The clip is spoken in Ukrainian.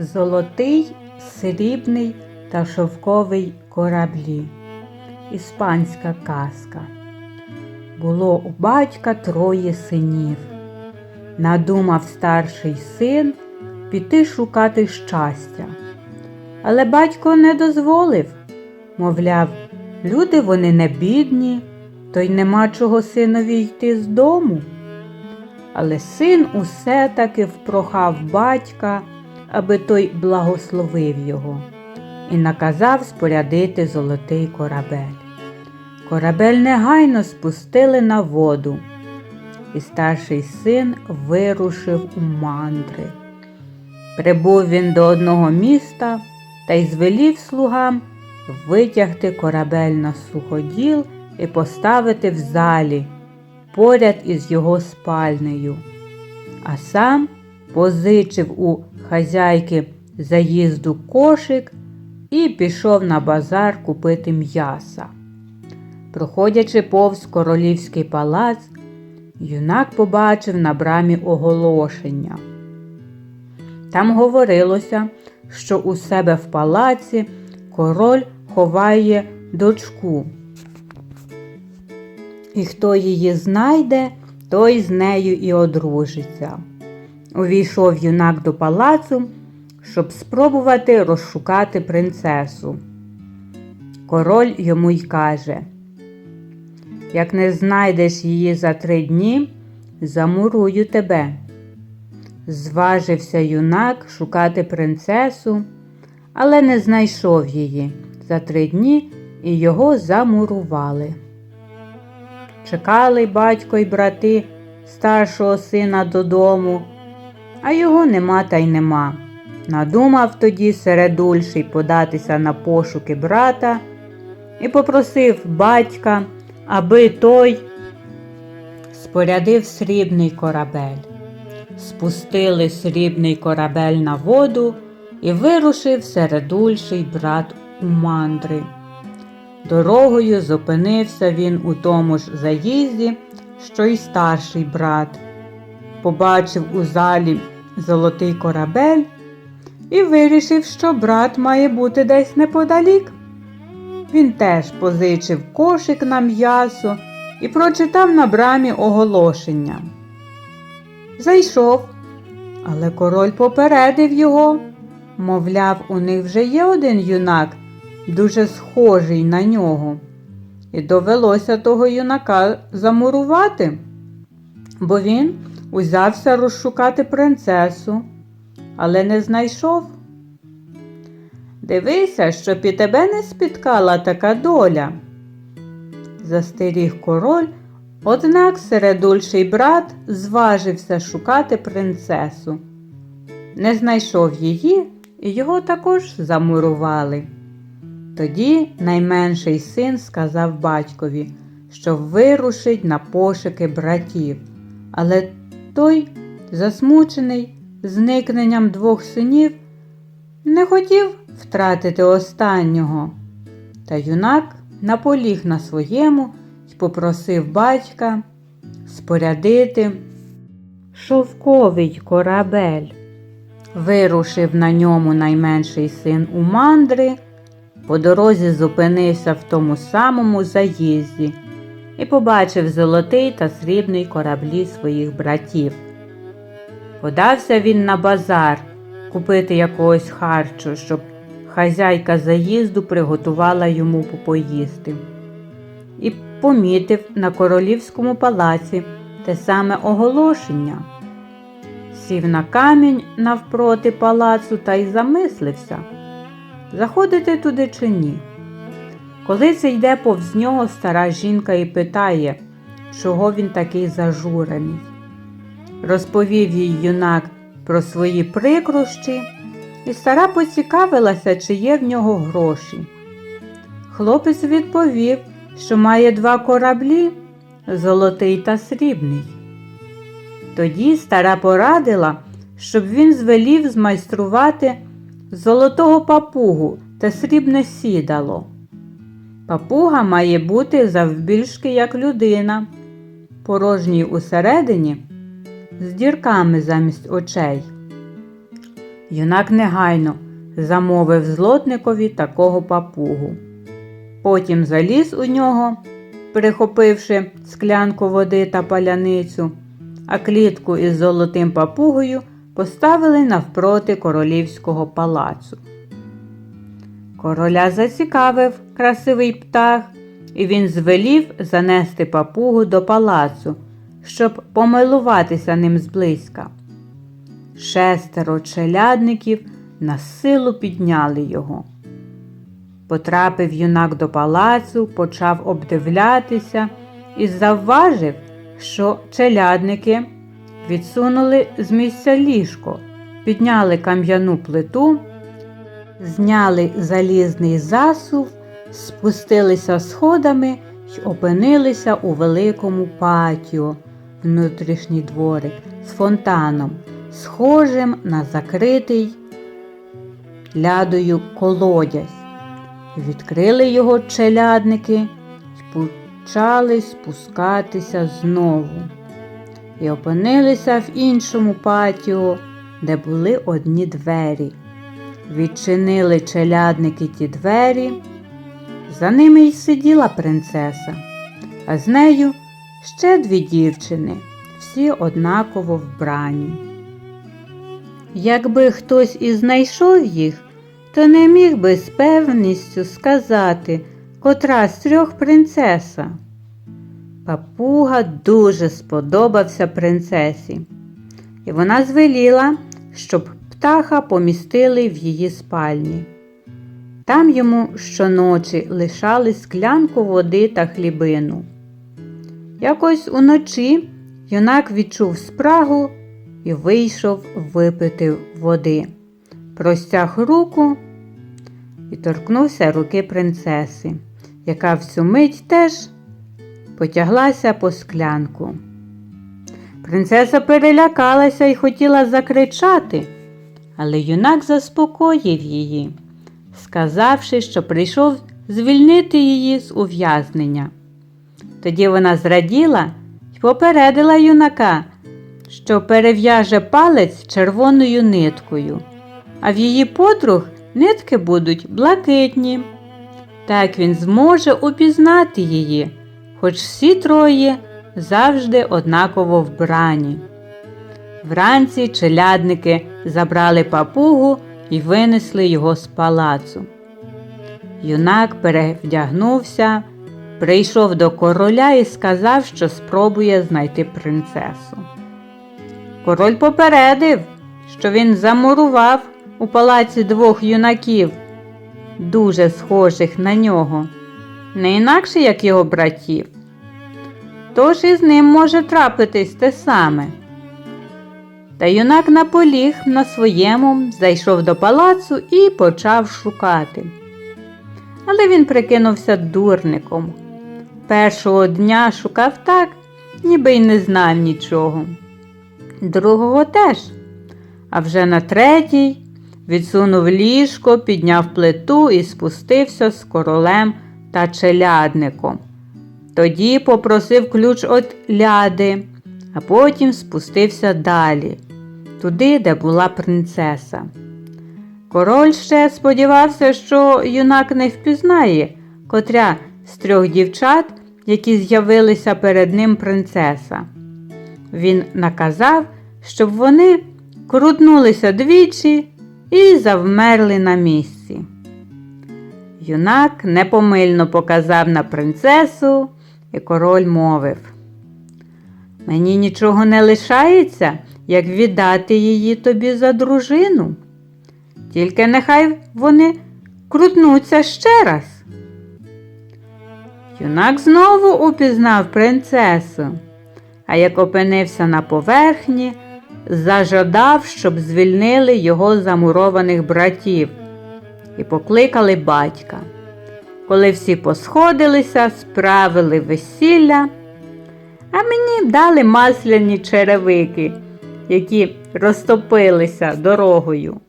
Золотий, срібний та шовковий кораблі. Іспанська казка. Було у батька троє синів. Надумав старший син піти шукати щастя. Але батько не дозволив, мовляв, люди вони не бідні, то й нема чого синові йти з дому. Але син усе таки впрохав батька, аби той благословив його, і наказав спорядити золотий корабель. Корабель негайно спустили на воду, і старший син вирушив у мандри. Прибув він до одного міста та й звелів слугам витягти корабель на суходіл і поставити в залі поряд із його спальнею, а сам позичив у хазяйки заїзду кошик і пішов на базар купити м'яса. Проходячи повз королівський палац, юнак побачив на брамі оголошення. Там говорилося, що у себе в палаці король ховає дочку. І хто її знайде, той з нею і одружиться. Увійшов юнак до палацу, щоб спробувати розшукати принцесу. Король йому й каже: Як не знайдеш її за три дні, замурую тебе. Зважився юнак шукати принцесу, але не знайшов її за три дні і його замурували. Чекали батько й брати старшого сина додому, а його нема та й нема. Надумав тоді середульший податися на пошуки брата і попросив батька, аби той спорядив срібний корабель. Спустили срібний корабель на воду і вирушив середульший брат у мандри. Дорогою зупинився він у тому ж заїзді, що й старший брат. Побачив у залі золотий корабель і вирішив, що брат має бути десь неподалік. Він теж позичив кошик на м'ясо і прочитав на брамі оголошення. Зайшов, але король попередив його. Мовляв, у них вже є один юнак, дуже схожий на нього. І довелося того юнака замурувати, бо він узявся розшукати принцесу, але не знайшов. Дивися, щоб і тебе не спіткала така доля. Застеріг король, однак середульший брат зважився шукати принцесу. Не знайшов її, і його також замурували. Тоді найменший син сказав батькові, що вирушить на пошуки братів, але той, засмучений зникненням двох синів, не хотів втратити останнього. Та юнак наполіг на своєму і попросив батька спорядити шовковий корабель. Вирушив на ньому найменший син у мандри, по дорозі зупинився в тому самому заїзді і побачив золотий та срібний кораблі своїх братів. Подався він на базар купити якогось харчу, щоб хазяйка заїзду приготувала йому попоїсти. І помітив на королівському палаці те саме оголошення. Сів на камінь навпроти палацу та й замислився, заходити туди чи ні. Коли це йде повз нього стара жінка і питає, чого він такий зажурений. Розповів їй юнак про свої прикрощі, і стара поцікавилася, чи є в нього гроші. Хлопець відповів, що має два кораблі золотий та срібний. Тоді стара порадила, щоб він звелів змайструвати золотого папугу та срібне сідало. Папуга має бути завбільшки як людина, порожній усередині, з дірками замість очей. Юнак негайно замовив злотникові такого папугу. Потім заліз у нього, прихопивши склянку води та паляницю, а клітку із золотим папугою поставили навпроти королівського палацу. Короля зацікавив красивий птах, і він звелів занести папугу до палацу, щоб помилуватися ним зблизька. Шестеро челядників на силу підняли його. Потрапив юнак до палацу, почав обдивлятися і завважив, що челядники відсунули з місця ліжко, підняли кам'яну плиту, зняли залізний засув, спустилися сходами й опинилися у великому патіо, внутрішній дворик з фонтаном, схожим на закритий лядою колодязь. Відкрили його челядники й почали спускатися знову. І опинилися в іншому патіо, де були одні двері. Відчинили челядники ті двері. За ними й сиділа принцеса, а з нею ще дві дівчини, всі однаково вбрані. Якби хтось і знайшов їх, то не міг би з певністю сказати, котра з трьох принцеса. Папуга дуже сподобався принцесі, і вона звеліла, щоб птаха помістили в її спальні. Там йому щоночі лишали склянку води та хлібину. Якось уночі юнак відчув спрагу і вийшов випити води. Простяг руку і торкнувся руки принцеси, яка в цю мить теж потяглася по склянку. Принцеса перелякалася і хотіла закричати, але юнак заспокоїв її, сказавши, що прийшов звільнити її з ув'язнення. Тоді вона зраділа і попередила юнака, що перев'яже палець червоною ниткою, а в її подруг нитки будуть блакитні. Так він зможе упізнати її, хоч всі троє завжди однаково вбрані. Вранці челядники забрали папугу і винесли його з палацу. Юнак перевдягнувся, прийшов до короля і сказав, що спробує знайти принцесу. Король попередив, що він замурував у палаці двох юнаків, дуже схожих на нього, не інакше, як його братів. Тож із ним може трапитись те саме. Та юнак наполіг на своєму, зайшов до палацу і почав шукати. Але він прикинувся дурником. Першого дня шукав так, ніби й не знав нічого. Другого теж. А вже на третій відсунув ліжко, підняв плиту і спустився з королем та челядником. Тоді попросив ключ від ляди, а потім спустився далі, туди, де була принцеса. Король ще сподівався, що юнак не впізнає, котря з трьох дівчат, які з'явилися перед ним принцеса. Він наказав, щоб вони крутнулися двічі і завмерли на місці. Юнак непомильно показав на принцесу, і король мовив. Мені нічого не лишається, як віддати її тобі за дружину. Тільки нехай вони крутнуться ще раз. Юнак знову упізнав принцесу, а як опинився на поверхні, зажадав, щоб звільнили його замурованих братів і покликали батька. Коли всі посходилися, справили весілля, а мені дали масляні черевики, які розтопилися дорогою.